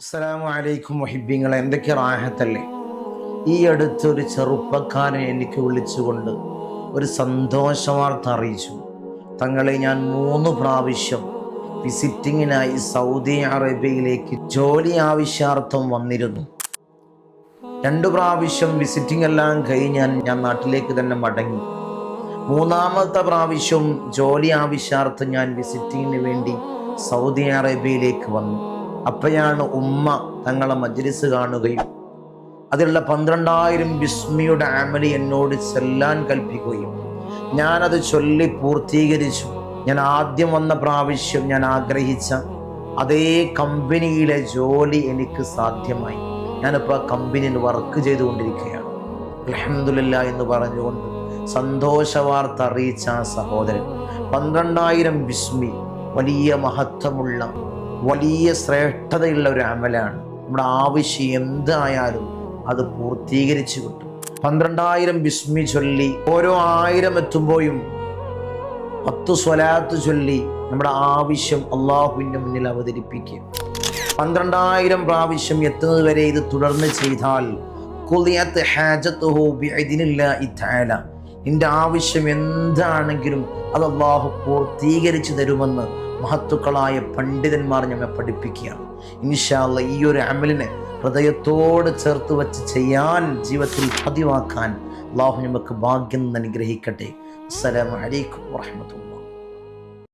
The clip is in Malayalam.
അസ്സലാമു അലൈക്കും വഹിബ്യങ്ങൾ എന്തൊക്കെ റാഹത്തല്ലേ? ഈ അടുത്ത് ഒരു ചെറുപ്പക്കാരൻ എനിക്ക് വിളിച്ചുകൊണ്ട് ഒരു സന്തോഷവാർത്ത അറിയിച്ചു. തങ്ങളെ ഞാൻ മൂന്ന് പ്രാവശ്യം വിസിറ്റിങ്ങിനായി സൗദി അറേബ്യയിലേക്ക് ജോലി ആവശ്യാർത്ഥം വന്നിരുന്നു. രണ്ടു പ്രാവശ്യം വിസിറ്റിംഗ് എല്ലാം കഴിഞ്ഞാൽ ഞാൻ നാട്ടിലേക്ക് തന്നെ മടങ്ങി. മൂന്നാമത്തെ പ്രാവശ്യം ജോലി ആവശ്യാർത്ഥം ഞാൻ വിസിറ്റിങ്ങിന് വേണ്ടി സൗദി അറേബ്യയിലേക്ക് വന്നു. അപ്പോഴാണ് ഉമ്മ തങ്ങളെ മജ്ലിസ് കാണുകയും അതിലുള്ള പന്ത്രണ്ടായിരം ബിസ്മിയുടെ ആമലി എന്നോട് ചെല്ലാൻ കൽപ്പിക്കുകയും ഞാനത് ചൊല്ലി പൂർത്തീകരിച്ചു. ഞാൻ ആദ്യം വന്ന പ്രാവശ്യം ഞാൻ ആഗ്രഹിച്ച അതേ കമ്പനിയിലെ ജോലി എനിക്ക് സാധ്യമായി. ഞാനിപ്പോൾ ആ കമ്പനിയിൽ വർക്ക് ചെയ്തുകൊണ്ടിരിക്കുകയാണ്. അലഹമില്ല എന്ന് പറഞ്ഞുകൊണ്ട് സന്തോഷ വാർത്ത അറിയിച്ച ആ സഹോദരൻ പന്ത്രണ്ടായിരം ബിസ്മി വലിയ മഹത്വമുള്ള വലിയ ശ്രേഷ്ഠതയുള്ള ഒരു അമലാണ്. നമ്മുടെ ആവശ്യം എന്തായാലും അത് പൂർത്തീകരിച്ചു കിട്ടും. പന്ത്രണ്ടായിരം ബിസ്മി ചൊല്ലി ഓരോ ആയിരം എത്തുമ്പോഴും പത്ത് സ്വലാത്ത് ചൊല്ലി നമ്മുടെ ആവശ്യം അള്ളാഹുവിന്റെ മുന്നിൽ അവതരിപ്പിക്കുക പന്ത്രണ്ടായിരം പ്രാവശ്യം എത്തുന്നത് വരെ ഇത് തുടർന്ന് ചെയ്താൽ നിന്റെ ആവശ്യം എന്താണെങ്കിലും അത് അള്ളാഹു പൂർത്തീകരിച്ചു തരുമെന്ന് മഹത്തുക്കളായ പണ്ഡിതന്മാർ ഞമ്മെ പഠിപ്പിക്കുകയാണ്. ഇൻഷാല്ല ഈ ഒരു അമലിനെ ഹൃദയത്തോട് ചേർത്ത് വച്ച് ചെയ്യാൻ ജീവിതത്തിൽ പതിവാക്കാൻ അള്ളാഹു നമുക്ക് ഭാഗ്യം അനുഗ്രഹിക്കട്ടെ അസ്സലാമു അലൈക്കും വറഹ്മത്തുള്ളാഹി